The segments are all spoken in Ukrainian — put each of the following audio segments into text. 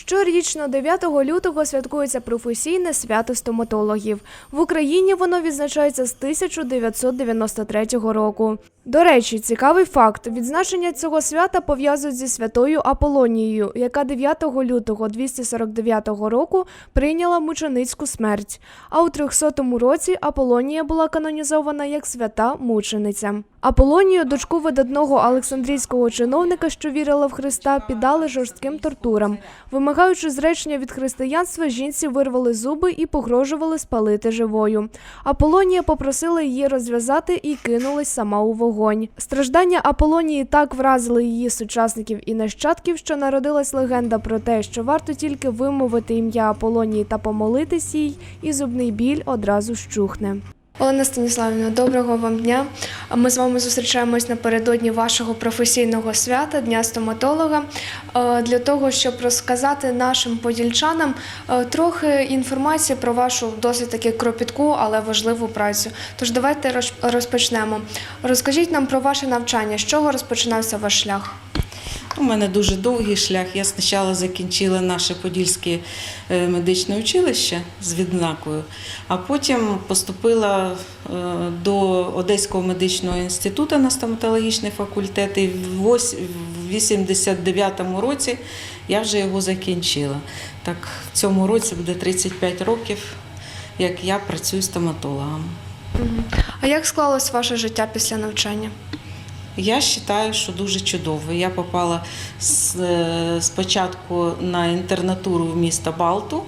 Щорічно 9 лютого святкується професійне свято стоматологів. В Україні воно відзначається з 1993 року. До речі, цікавий факт: відзначення цього свята пов'язують зі святою Аполонією, яка 9 лютого 249 року прийняла мученицьку смерть. А у 300 році Аполонія була канонізована як свята мучениця. Аполонію, дочку видатного Олександрійського чиновника, що вірила в Христа, піддали жорстким тортурам. Вимагаючи зречення від християнства, жінці вирвали зуби і погрожували спалити живою. Аполонія попросила її розв'язати і кинулась сама у вогонь. Страждання Аполонії так вразили її сучасників і нащадків, що народилась легенда про те, що варто тільки вимовити ім'я Аполонії та помолитись їй, і зубний біль одразу щухне. Олена Станіславівна, доброго вам дня. Ми з вами зустрічаємось напередодні вашого професійного свята Дня стоматолога е, для того, щоб розказати нашим подільчанам е, трохи інформації про вашу досить таки кропітку, але важливу працю. Тож давайте роз- розпочнемо. Розкажіть нам про ваше навчання. З чого розпочинався ваш шлях? У мене дуже довгий шлях. Я спочатку закінчила наше Подільське е, медичне училище з відзнакою, а потім поступила е, до Одеського медичного інституту на стоматологічний факультет. І в 89-му році я вже його закінчила. Так, в цьому році буде 35 років, як я працюю стоматологом. А як склалось ваше життя після навчання? Я вважаю, що дуже чудово. Я попала е, спочатку на інтернатуру в місто Балту,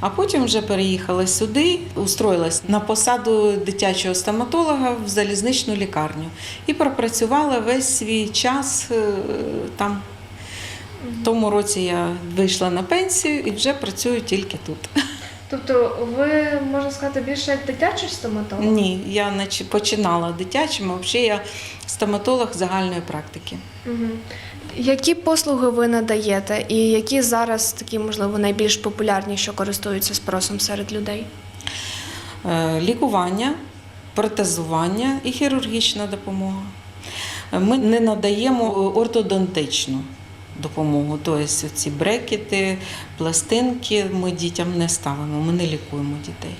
а потім вже переїхала сюди, устроїлась на посаду дитячого стоматолога в залізничну лікарню і пропрацювала весь свій час е, там. В тому році я вийшла на пенсію і вже працюю тільки тут. Тобто, ви можна сказати більше як дитячий стоматолог? Ні, я нач- починала дитячим, а взагалі я стоматолог загальної практики. Угу. Які послуги ви надаєте, і які зараз такі, можливо, найбільш популярні, що користуються спросом серед людей? Е, лікування, протезування і хірургічна допомога. Ми не надаємо е, ортодонтичну допомогу, тобто ці брекети, пластинки ми дітям не ставимо, ми не лікуємо дітей.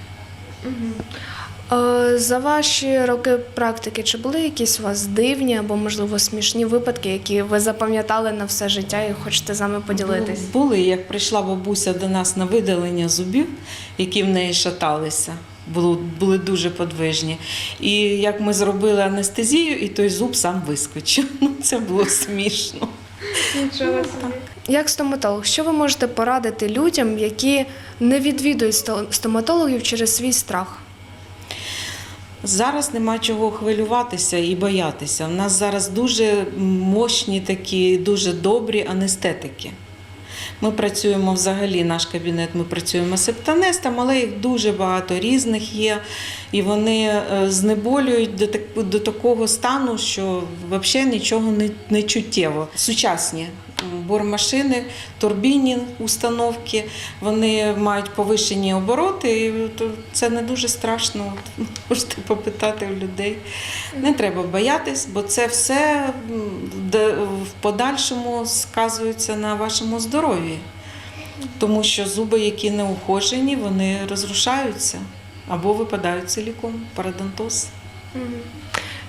Е, За ваші роки практики, чи були якісь у вас дивні або, можливо, смішні випадки, які ви запам'ятали на все життя і хочете з нами поділитись? Були, як прийшла бабуся до нас на видалення зубів, які в неї шаталися. Були, були дуже подвижні. І як ми зробили анестезію, і той зуб сам вискочив. Ну, це було смішно. Нічого собі. Як стоматолог, що ви можете порадити людям, які не відвідують сто- стоматологів через свій страх? Зараз нема чого хвилюватися і боятися. У нас зараз дуже мощні такі, дуже добрі анестетики. Ми працюємо взагалі, наш кабінет, ми працюємо септанестом, але їх дуже багато різних є, і вони е, знеболюють до, так- до такого стану, що взагалі нічого не, не чуттєво. Сучасні бормашини, турбінні установки, вони мають повищені обороти, і це не дуже страшно. Можете попитати у людей. Не треба боятись, бо це все в подальшому сказується на вашому здоров'ї. Тому що зуби, які не ухожені, вони розрушаються або випадають ціліком, парадонтоз.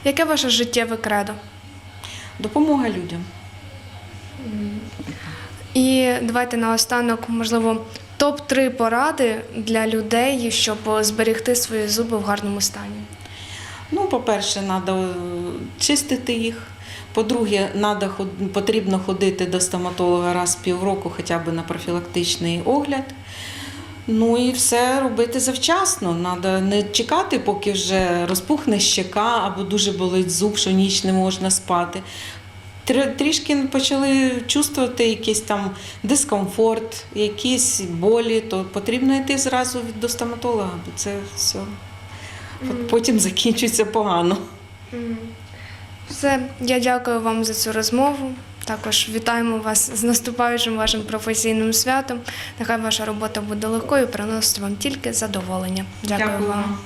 Яке ваше життєве кредо? Допомога людям. І давайте наостанок, можливо, топ-3 поради для людей, щоб зберегти свої зуби в гарному стані. Ну, по-перше, треба чистити їх. По-друге, потрібно ходити до стоматолога раз в півроку, хоча б на профілактичний огляд. Ну і все робити завчасно. Треба не чекати, поки вже розпухне щека або дуже болить зуб, що ніч не можна спати. Тр- Трішки почали чувствувати якийсь там дискомфорт, якісь болі, то потрібно йти зразу до стоматолога, бо це все От потім закінчується погано. Все, я дякую вам за цю розмову. Також вітаємо вас з наступаючим вашим професійним святом. Нехай ваша робота буде легкою, приносить вам тільки задоволення. Дякую, вам.